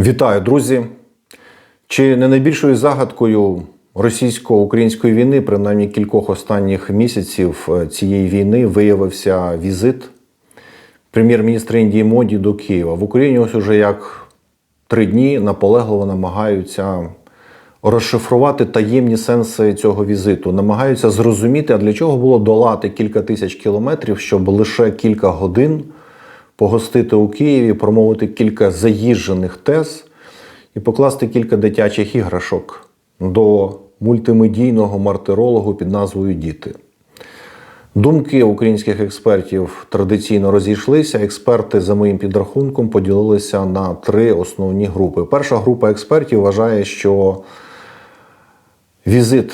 Вітаю, друзі! Чи не найбільшою загадкою російсько-української війни, принаймні кількох останніх місяців е, цієї війни, виявився візит прем'єр-міністра Індії Моді до Києва. В Україні ось уже як три дні наполегливо намагаються розшифрувати таємні сенси цього візиту, намагаються зрозуміти, а для чого було долати кілька тисяч кілометрів, щоб лише кілька годин погостити у Києві, промовити кілька заїжджених тез і покласти кілька дитячих іграшок до мультимедійного мартирологу під назвою Діти. Думки українських експертів традиційно розійшлися. Експерти, за моїм підрахунком, поділилися на три основні групи. Перша група експертів вважає, що візит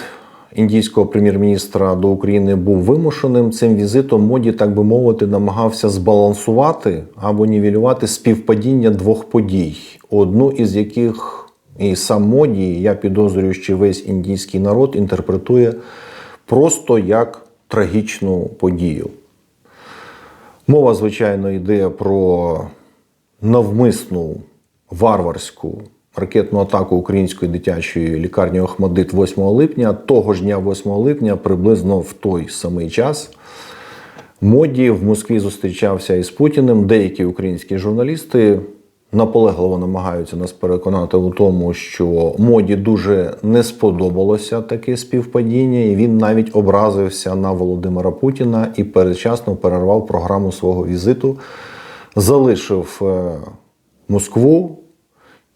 індійського прем'єр-міністра до України був вимушеним. Цим візитом моді, так би мовити, намагався збалансувати або нівелювати співпадіння двох подій, одну із яких і сам моді, я підозрюю, що весь індійський народ інтерпретує просто як трагічну подію. Мова, звичайно, йде про навмисну варварську ракетну атаку української дитячої лікарні Охмадит 8 липня. Того ж дня, 8 липня, приблизно в той самий час. Моді в Москві зустрічався із Путіним. Деякі українські журналісти наполегливо намагаються нас переконати у тому, що моді дуже не сподобалося таке співпадіння, і він навіть образився на Володимира Путіна і передчасно перервав програму свого візиту, залишив е, Москву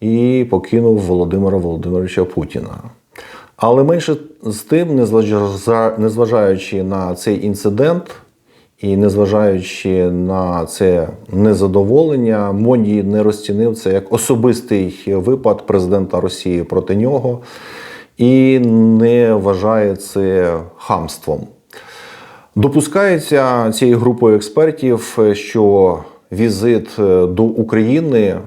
і покинув Володимира Володимировича Путіна. Але менше з тим, незважаючи на цей інцидент і незважаючи на це незадоволення, Моді не розцінив це як особистий випад президента Росії проти нього і не вважає це хамством. Допускається цією групою експертів, що візит до України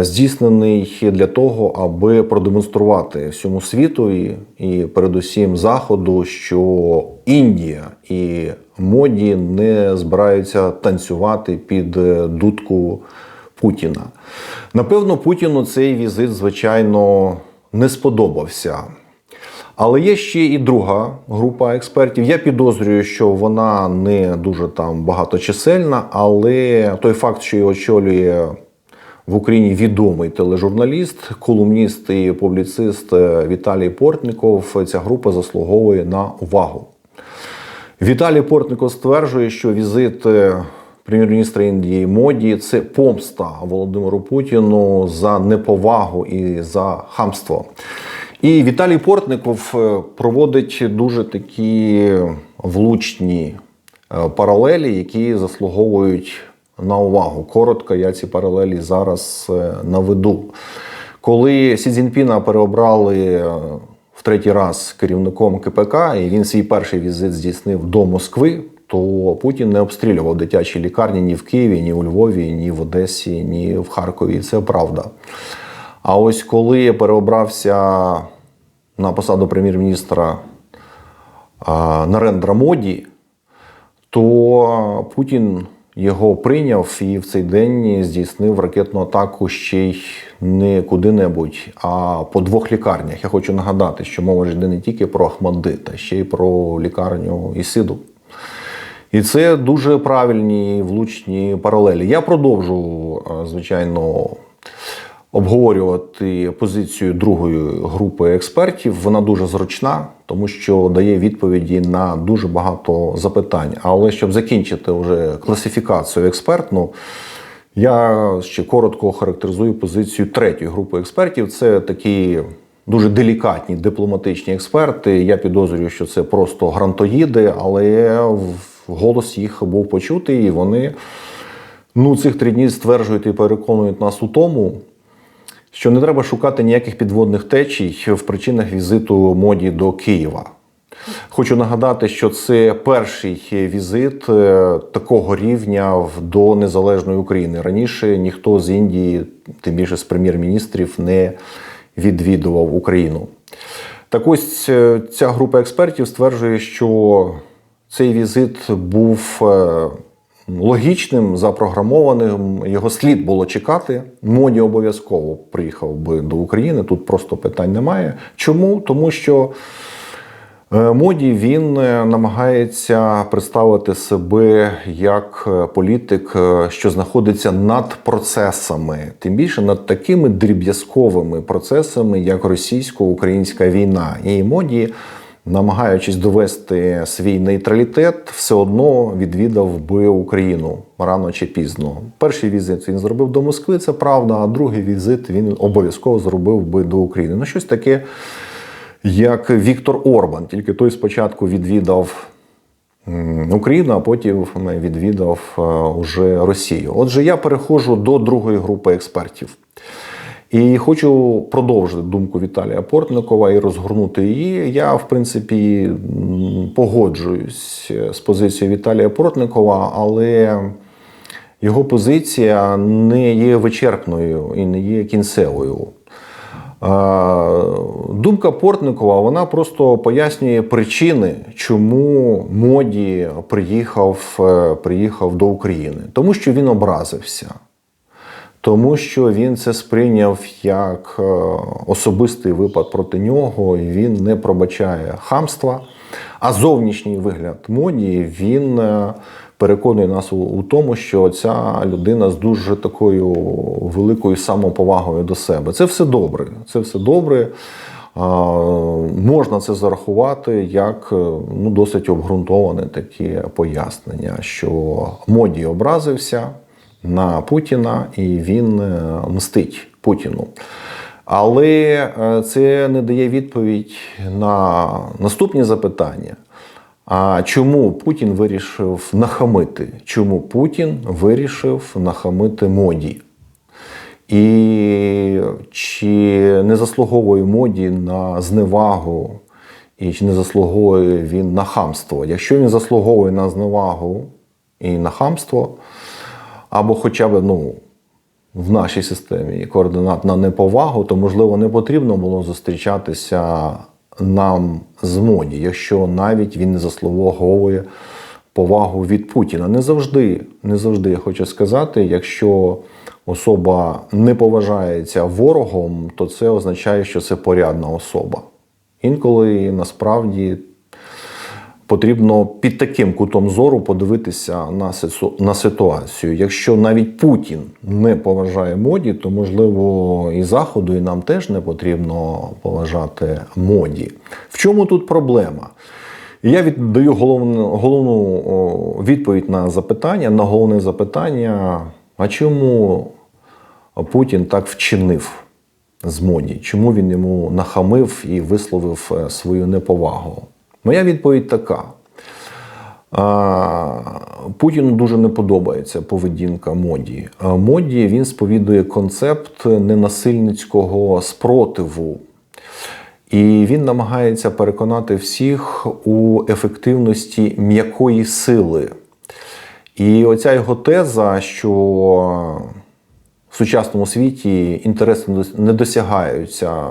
здійснений для того, аби продемонструвати всьому світу і, і передусім Заходу, що Індія і моді не збираються танцювати під е, дудку Путіна. Напевно, Путіну цей візит, звичайно, не сподобався. Але є ще і друга група експертів. Я підозрюю, що вона не дуже там багаточисельна, але той факт, що її очолює в Україні відомий тележурналіст, колумніст і публіцист Віталій Портніков, ця група заслуговує на увагу. Віталій Портников стверджує, що візит е, прем'єр-міністра Індії Моді це помста Володимиру Путіну за неповагу і за хамство. І Віталій Портников е, проводить дуже такі влучні е, паралелі, які заслуговують на увагу. Коротко я ці паралелі зараз е, наведу. Коли Сі Цзіньпіна переобрали е, в третій раз керівником КПК, і він свій перший візит здійснив до Москви, то Путін не обстрілював дитячі лікарні ні в Києві, ні у Львові, ні в Одесі, ні в Харкові. Це правда. А ось коли переобрався на посаду прем'єр-міністра а, Нарендра Моді, то Путін його прийняв і в цей день здійснив ракетну атаку ще й не куди-небудь, а по двох лікарнях. Я хочу нагадати, що мова ж йде не тільки про Ахмадит, а ще й про лікарню Ісиду. І це дуже правильні влучні паралелі. Я продовжу, е, звичайно, обговорювати позицію другої групи експертів. Вона дуже зручна, тому що дає відповіді на дуже багато запитань. Але щоб закінчити вже класифікацію експертну, я ще коротко характеризую позицію третьої групи експертів. Це такі дуже делікатні дипломатичні експерти. Я підозрюю, що це просто грантоїди, але голос їх був почутий, і вони ну, цих три дні стверджують і переконують нас у тому, що не треба шукати ніяких підводних течій в причинах візиту моді до Києва. Хочу нагадати, що це перший візит е, такого рівня до незалежної України. Раніше ніхто з Індії, тим більше з прем'єр-міністрів, не відвідував Україну. Так ось е, ця група експертів стверджує, що цей візит був е, логічним, запрограмованим. Його слід було чекати. Моді обов'язково приїхав би до України. Тут просто питань немає. Чому? Тому що. Е, Моді він е, намагається представити себе як е, політик, що знаходиться над процесами, тим більше над такими дріб'язковими процесами, як російсько-українська війна. І моді, намагаючись довести свій нейтралітет, все одно відвідав би Україну рано чи пізно. Перший візит він зробив до Москви, це правда. А другий візит він обов'язково зробив би до України. Ну, щось таке як Віктор Орбан, тільки той спочатку відвідав Україну, а потім відвідав е, уже Росію. Отже, я переходжу до другої групи експертів. І хочу продовжити думку Віталія Портникова і розгорнути її. Я, в принципі, погоджуюсь з позицією Віталія Портникова, але його позиція не є вичерпною і не є кінцевою. Е, Думка Портникова вона просто пояснює причини, чому моді приїхав, е, приїхав до України. Тому що він образився, тому що він це сприйняв як е, особистий випад проти нього, і він не пробачає хамства. А зовнішній вигляд моді він е, переконує нас у, тому, що ця людина з дуже такою великою самоповагою до себе. Це все добре. Це все добре. Можна це зарахувати як е, ну, досить обґрунтоване таке пояснення, що моді образився на Путіна і він е, мстить Путіну. Але е, це не дає відповідь на наступні запитання. А чому Путін вирішив нахамити? Чому Путін вирішив нахамити моді? І чи не заслуговує моді на зневагу, і чи не заслуговує він на хамство? Якщо він заслуговує на зневагу і на хамство, або хоча б ну, в нашій системі координат на неповагу, то можливо не потрібно було зустрічатися нам з моді, якщо навіть він не заслуговує повагу від Путіна. Не завжди, не завжди я хочу сказати, якщо особа не поважається ворогом, то це означає, що це порядна особа. Інколи насправді потрібно під таким кутом зору подивитися на на ситуацію. Якщо навіть Путін не поважає моді, то можливо і Заходу, і нам теж не потрібно поважати моді. В чому тут проблема? Я віддаю головну, головну відповідь на запитання, на головне запитання: а чому Путін так вчинив з моді? Чому він йому нахамив і висловив е, свою неповагу? Моя відповідь така. Путіну дуже не подобається поведінка моді. Моді він сповідує концепт ненасильницького спротиву. І він намагається переконати всіх у ефективності м'якої сили. І оця його теза, що в сучасному світі інтереси не досягаються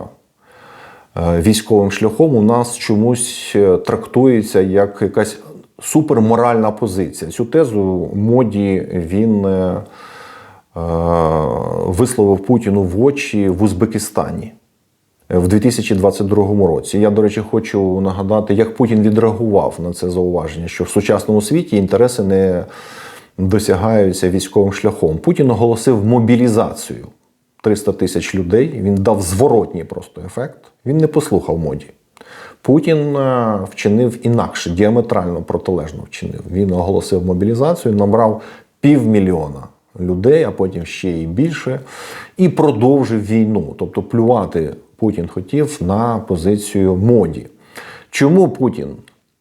військовим шляхом, у нас чомусь е, трактується як якась суперморальна позиція. Цю тезу моді він е, е, висловив Путіну в очі в Узбекистані в 2022 році. Я, до речі, хочу нагадати, як Путін відреагував на це зауваження, що в сучасному світі інтереси не досягаються військовим шляхом. Путін оголосив мобілізацію 300 тисяч людей. Він дав зворотній просто ефект. Він не послухав моді. Путін е, вчинив інакше, діаметрально протилежно вчинив. Він оголосив мобілізацію, набрав півмільйона людей, а потім ще й більше, і продовжив війну. Тобто плювати Путін хотів на позицію моді. Чому Путін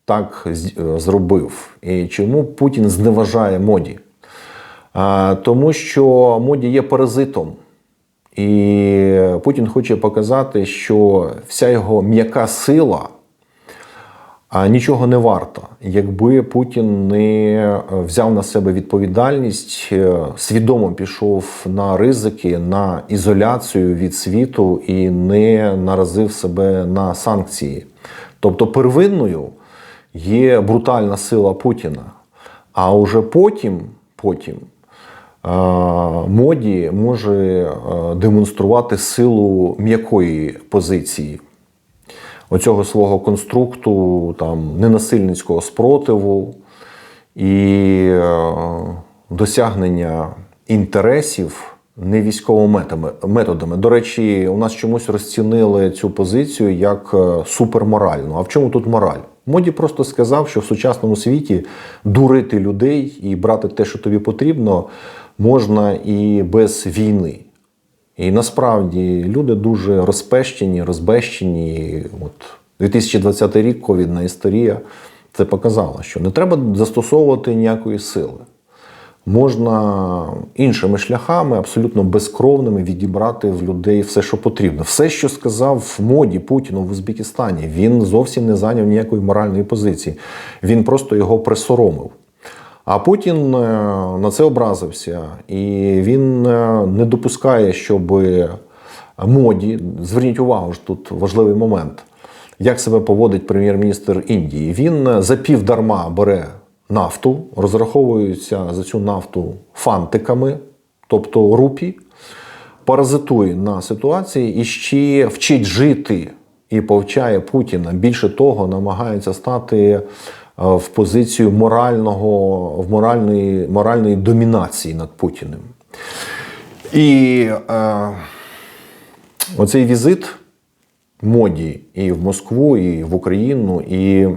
так е, зробив? І чому Путін зневажає моді? Тому що моді є паразитом. І Путін хоче показати, що вся його м'яка сила нічого не варта, якби Путін не е, взяв на себе відповідальність, е, свідомо пішов на ризики, на ізоляцію від світу і не наразив себе на санкції. Тобто первинною є брутальна сила Путіна. А уже потім потім моді може е, демонструвати силу м'якої позиції оцього свого конструкту там, ненасильницького спротиву і е, досягнення інтересів не військовими методами. До речі, у нас чомусь розцінили цю позицію як е, суперморальну. А в чому тут мораль? Моді просто сказав, що в сучасному світі дурити людей і брати те, що тобі потрібно, можна і без війни. І насправді люди дуже розпещені, розбещені. От 2020 рік, ковідна історія, це показала, що не треба застосовувати ніякої сили. Можна іншими шляхами, абсолютно безкровними, відібрати в людей все, що потрібно. Все, що сказав моді Путіну в Узбекистані, він зовсім не зайняв ніякої моральної позиції. Він просто його присоромив. А Путін е, на це образився, і він е, не допускає, щоб моді, зверніть увагу, ж тут важливий момент, як себе поводить прем'єр-міністр Індії. Він е, за півдарма бере нафту, розраховується за цю нафту фантиками, тобто рупі, паразитує на ситуації і ще вчить жити і повчає Путіна. Більше того, намагається стати в позицію морального, в моральної, моральної домінації над Путіним. І е, оцей візит моді і в Москву, і в Україну, і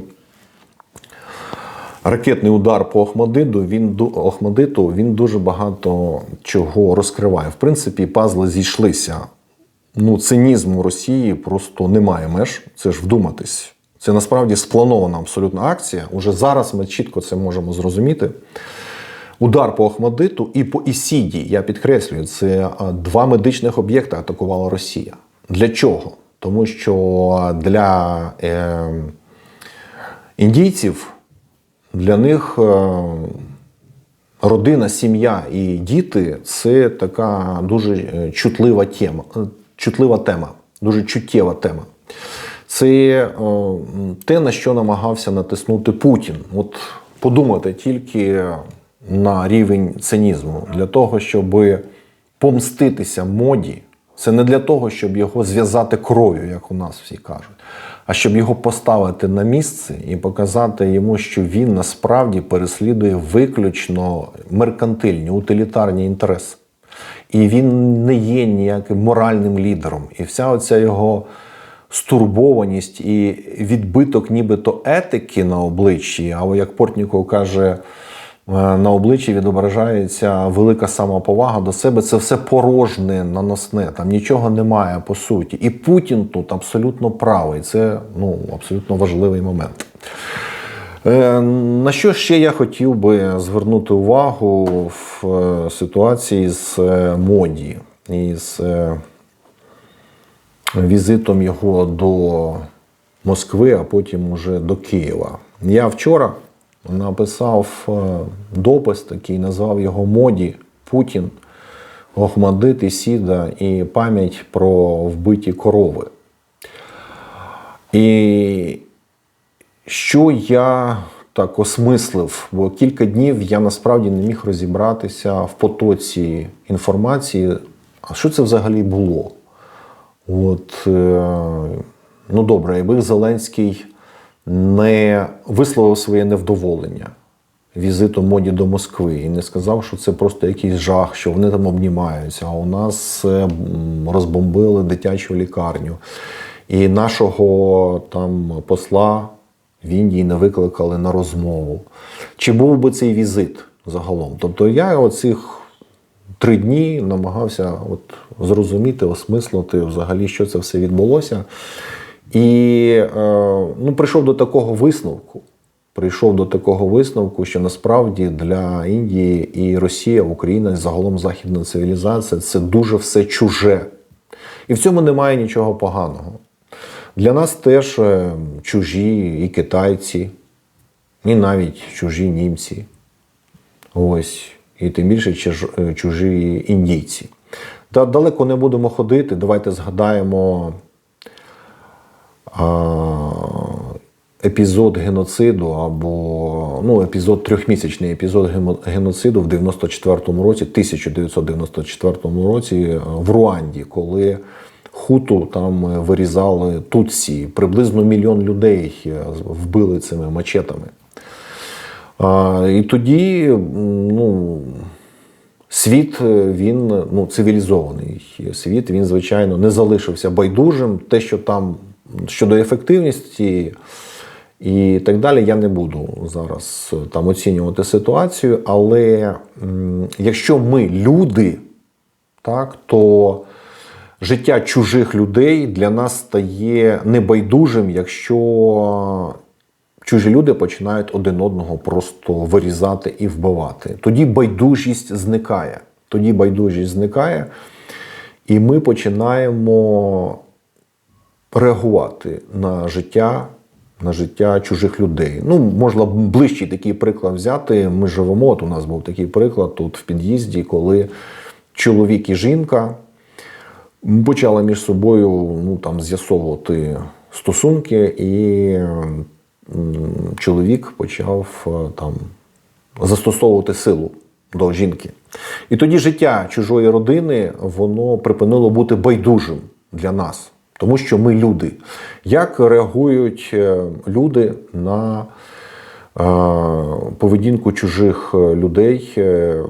ракетний удар по Охмадиту, він, Охмадиту, він дуже багато чого розкриває. В принципі, пазли зійшлися. Ну, цинізму Росії просто немає меж. Це ж вдуматись. Це насправді спланована абсолютна акція. Уже зараз ми чітко це можемо зрозуміти. Удар по Охмадиту і по Ісіді, я підкреслюю, це два медичних об'єкти атакувала Росія. Для чого? Тому що для е, індійців для них е, родина, сім'я і діти це така дуже е, чутлива тема, е, чутлива тема, дуже чуттєва тема. Це е, те, на що намагався натиснути Путін. От подумати тільки на рівень цинізму для того, щоб помститися моді. Це не для того, щоб його зв'язати кров'ю, як у нас всі кажуть, а щоб його поставити на місце і показати йому, що він насправді переслідує виключно меркантильні, утилітарні інтереси. І він не є ніяким моральним лідером. І вся оця його стурбованість і відбиток нібито етики на обличчі, або як Портніков каже, е, на обличчі відображається велика самоповага до себе. Це все порожне, наносне, там нічого немає по суті. І Путін тут абсолютно правий. Це ну, абсолютно важливий момент. Е, На що ще я хотів би звернути увагу в е, ситуації з моді і з візитом його до Москви, а потім уже до Києва. Я вчора написав е, допис такий, назвав його Моді Путін, Охмадит, Ісіда і пам'ять про вбиті корови. І що я так осмислив, бо кілька днів я насправді не міг розібратися в потоці інформації, а що це взагалі було. От, е, ну добре, якби Зеленський не висловив своє невдоволення візитом моді до Москви і не сказав, що це просто якийсь жах, що вони там обнімаються. А у нас е, розбомбили дитячу лікарню. І нашого там посла в Індії не викликали на розмову. Чи був би цей візит загалом? Тобто я оцих три дні намагався от зрозуміти, осмислити взагалі, що це все відбулося. І е, ну, прийшов до такого висновку. Прийшов до такого висновку, що насправді для Індії і Росія, Україна, і загалом західна цивілізація це дуже все чуже. І в цьому немає нічого поганого. Для нас теж е, чужі і китайці, і навіть чужі німці. Ось, і тим більше е, чужі індійці. Та далеко не будемо ходити. Давайте згадаємо епізод геноциду або ну, епізод трьохмісячний епізод геноциду в 94-му році, 1994 році е, в Руанді, коли хуту там е, вирізали тутсі, приблизно мільйон людей вбили цими мачетами. І тоді ну, світ е, він ну, цивілізований світ, він, звичайно, не залишився байдужим. Те, що там щодо ефективності і так далі, я не буду зараз е, там оцінювати ситуацію. Але якщо ми люди, так, то життя чужих людей для нас стає небайдужим, якщо чужі люди починають один одного просто вирізати і вбивати. Тоді байдужість зникає. Тоді байдужість зникає, і ми починаємо реагувати на життя, на життя чужих людей. Ну, можна ближчий такий приклад взяти. Ми живемо. От у нас був такий приклад тут в під'їзді, коли чоловік і жінка почали між собою ну, там, з'ясовувати стосунки, і чоловік почав е, там застосовувати силу до жінки. І тоді життя чужої родини воно припинило бути байдужим для нас, тому що ми люди. Як реагують е, люди на поведінку чужих е, людей, е,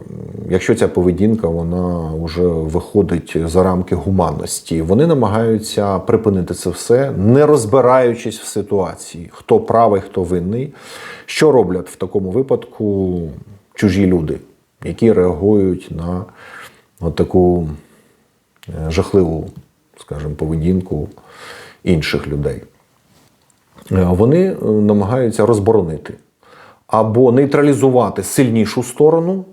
якщо ця поведінка вона вже виходить за рамки гуманності, вони намагаються припинити це все, не розбираючись в ситуації, хто правий, хто винний. Що роблять в такому випадку чужі люди, які реагують на таку е, жахливу, скажімо, поведінку інших людей? Е, вони е, намагаються розборонити або нейтралізувати сильнішу сторону.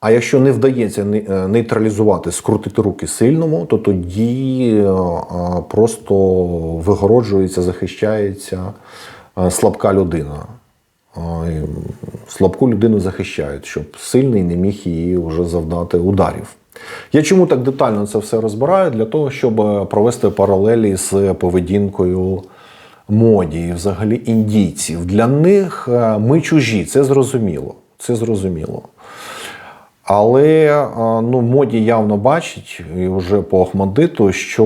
А якщо не вдається е, нейтралізувати, скрутити руки сильному, то тоді е, е, просто вигороджується, захищається слабка людина. Слабку людину захищають, щоб сильний не міг її вже завдати ударів. Я чому так детально це все розбираю? Для того, щоб провести паралелі з поведінкою моді і взагалі індійців. Для них е, ми чужі, це зрозуміло. Це зрозуміло. Але е, ну, моді явно бачить і вже по Ахмадиту, що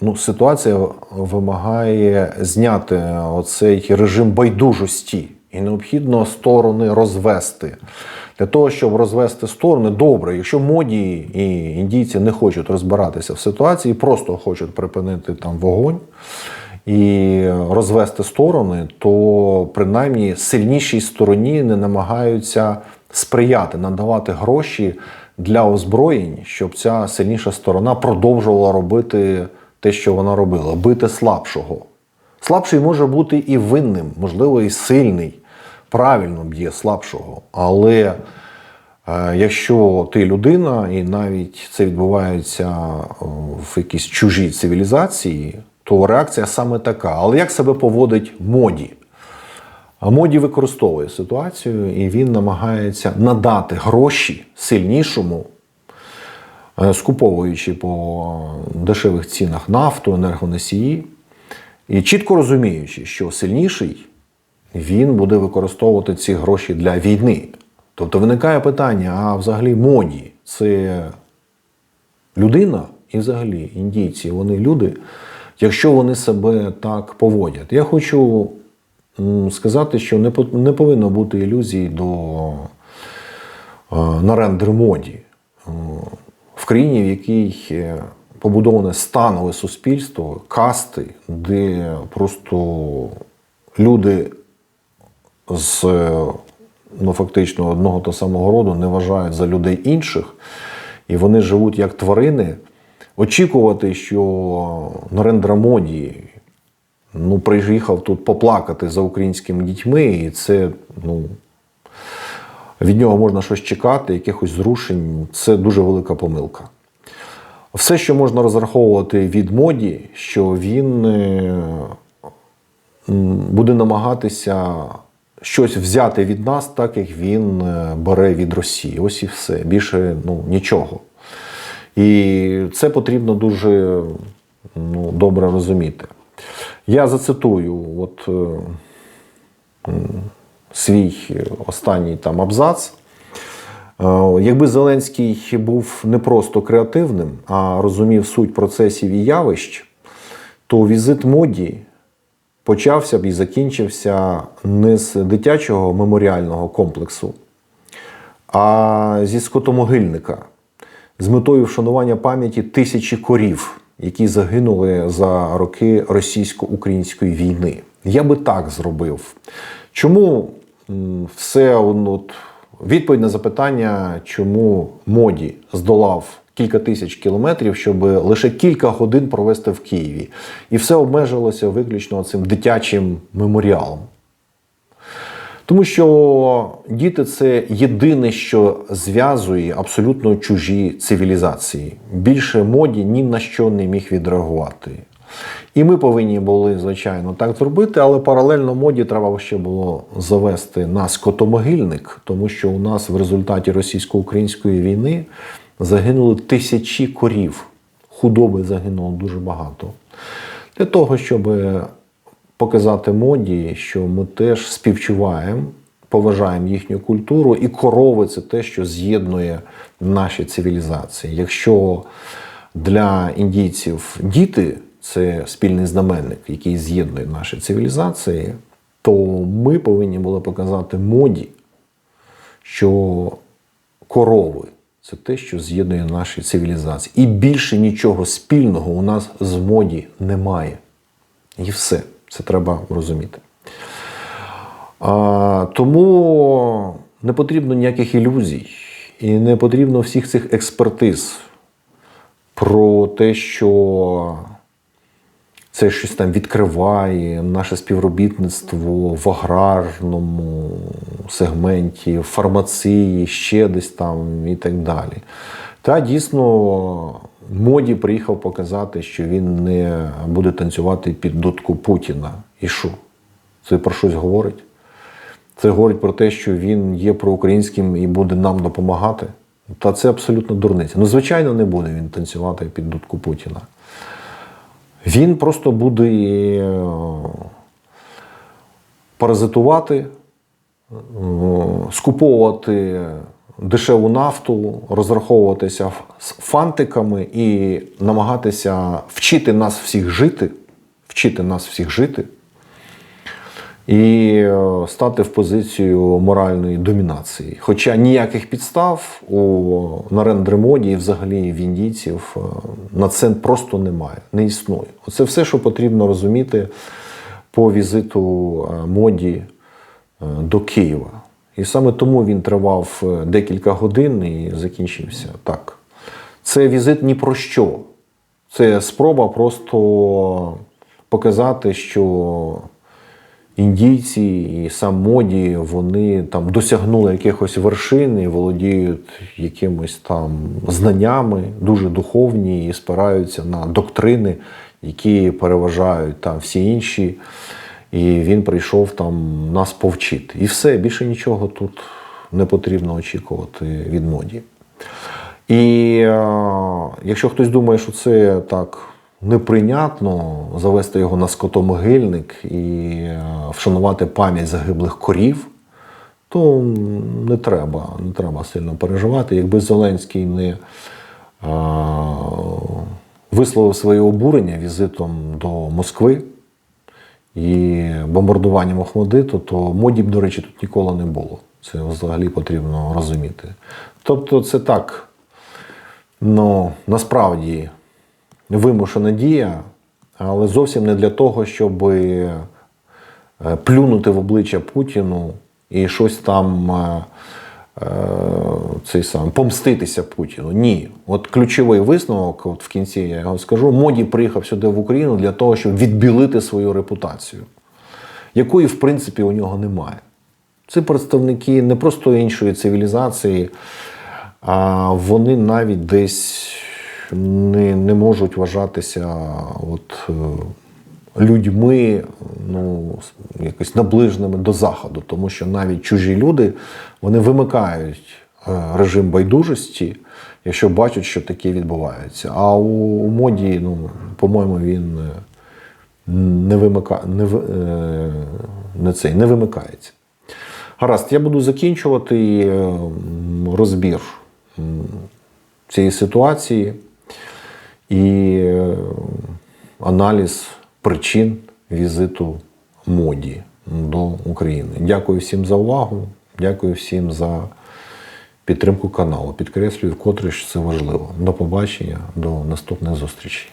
ну, ситуація вимагає зняти оцей режим байдужості, і необхідно сторони розвести. Для того, щоб розвести сторони, добре, якщо моді і індійці не хочуть розбиратися в ситуації, просто хочуть припинити там вогонь і розвести сторони, то принаймні сильнішій стороні не намагаються сприяти, надавати гроші для озброєнь, щоб ця сильніша сторона продовжувала робити те, що вона робила, бити слабшого. Слабший може бути і винним, можливо, і сильний, правильно б'є слабшого. Але е, якщо ти людина, і навіть це відбувається е, в якійсь чужій цивілізації, то реакція саме така. Але як себе поводить моді? Моді використовує ситуацію, і він намагається надати гроші сильнішому, е, скуповуючи по дешевих цінах нафту, енергоносії, і чітко розуміючи, що сильніший він буде використовувати ці гроші для війни. Тобто виникає питання: а взагалі моді це людина і взагалі індійці, вони люди, якщо вони себе так поводять. Я хочу сказати, що не, по- повинно бути ілюзій до е, нарендер моді. Е, В країні, в якій побудоване станове суспільство, касти, де просто люди з е, ну, фактично одного та самого роду не вважають за людей інших, і вони живуть як тварини. Очікувати, що Нарендра Моді ну, приїхав тут поплакати за українськими дітьми, і це ну, від нього можна щось чекати, якихось зрушень. Це дуже велика помилка. Все, що можна розраховувати від моді, що він е, буде намагатися щось взяти від нас, так як він е, бере від Росії. Ось і все. Більше ну, нічого. І це потрібно дуже ну, добре розуміти. Я зацитую от, е, свій останній там абзац. Е, Якби Зеленський був не просто креативним, а розумів суть процесів і явищ, то візит моді почався б і закінчився не з дитячого меморіального комплексу, а зі скотомогильника з метою вшанування пам'яті тисячі корів, які загинули за роки російсько-української війни. Я би так зробив. Чому все ну, відповідь на запитання, чому моді здолав кілька тисяч кілометрів, щоб лише кілька годин провести в Києві, і все обмежилося виключно цим дитячим меморіалом. Тому що діти це єдине, що зв'язує абсолютно чужі цивілізації. Більше моді ні на що не міг відреагувати. І ми повинні були, звичайно, так зробити, але паралельно моді треба ще було завести на скотомогильник, тому що у нас в результаті російсько-української війни загинули тисячі корів. Худоби загинуло дуже багато. Для того, щоб показати моді, що ми теж співчуваємо, поважаємо їхню культуру, і корови це те, що з'єднує наші цивілізації. Якщо для індійців діти це спільний знаменник, який з'єднує наші цивілізації, то ми повинні були показати моді, що корови це те, що з'єднує наші цивілізації. І більше нічого спільного у нас з моді немає. І все. Це треба розуміти. А, тому не потрібно ніяких ілюзій і не потрібно всіх цих експертиз про те, що це щось там відкриває наше співробітництво в аграрному сегменті, в фармації, ще десь там і так далі. Та дійсно моді приїхав показати, що він не буде танцювати під дудку Путіна. І що? Це про щось говорить? Це говорить про те, що він є проукраїнським і буде нам допомагати. Та це абсолютно дурниця. Ну, звичайно, не буде він танцювати під дудку Путіна. Він просто буде е, паразитувати, е, скуповувати дешеву нафту, розраховуватися з фантиками і намагатися вчити нас всіх жити, вчити нас всіх жити і е, стати в позицію моральної домінації. Хоча ніяких підстав у нарендремоді і взагалі в індійців е, на це просто немає, не існує. Оце все, що потрібно розуміти по візиту е, моді до Києва. І саме тому він тривав декілька годин і закінчився так. Це візит ні про що. Це спроба просто показати, що індійці і сам моді вони там досягнули якихось вершин і володіють якимись там знаннями, дуже духовні, і спираються на доктрини, які переважають там всі інші. І він прийшов там нас повчити. І все, більше нічого тут не потрібно очікувати від моді. І е, якщо хтось думає, що це так неприйнятно завести його на скотомогильник і е, вшанувати пам'ять загиблих корів, то не треба, не треба сильно переживати. Якби Зеленський не е, висловив своє обурення візитом до Москви і бомбардуванням Охмадиту, то моді б, до речі, тут ніколи не було. Це взагалі потрібно розуміти. Тобто, це так, ну насправді вимушена дія, але зовсім не для того, щоб е, плюнути в обличчя Путіну і щось там е, цей сам, помститися Путіну. Ні. От ключовий висновок, от в кінці я його скажу, моді приїхав сюди в Україну для того, щоб відбілити свою репутацію, якої, в принципі, у нього немає. Це представники не просто іншої цивілізації, а вони навіть десь не не можуть вважатися от, е, людьми ну, якось наближеними до Заходу, тому що навіть чужі люди вони вимикають е, режим байдужості, якщо бачать, що таке відбувається. А у, у моді, ну, по-моєму, він не, вимика, не, е, не, цей, не вимикається. Гаразд, я буду закінчувати е, розбір цієї ситуації і е, аналіз причин візиту моді до України. Дякую всім за увагу. Дякую всім за підтримку каналу. Підкреслюю вкотре, що це важливо. До побачення, до наступних зустрічей.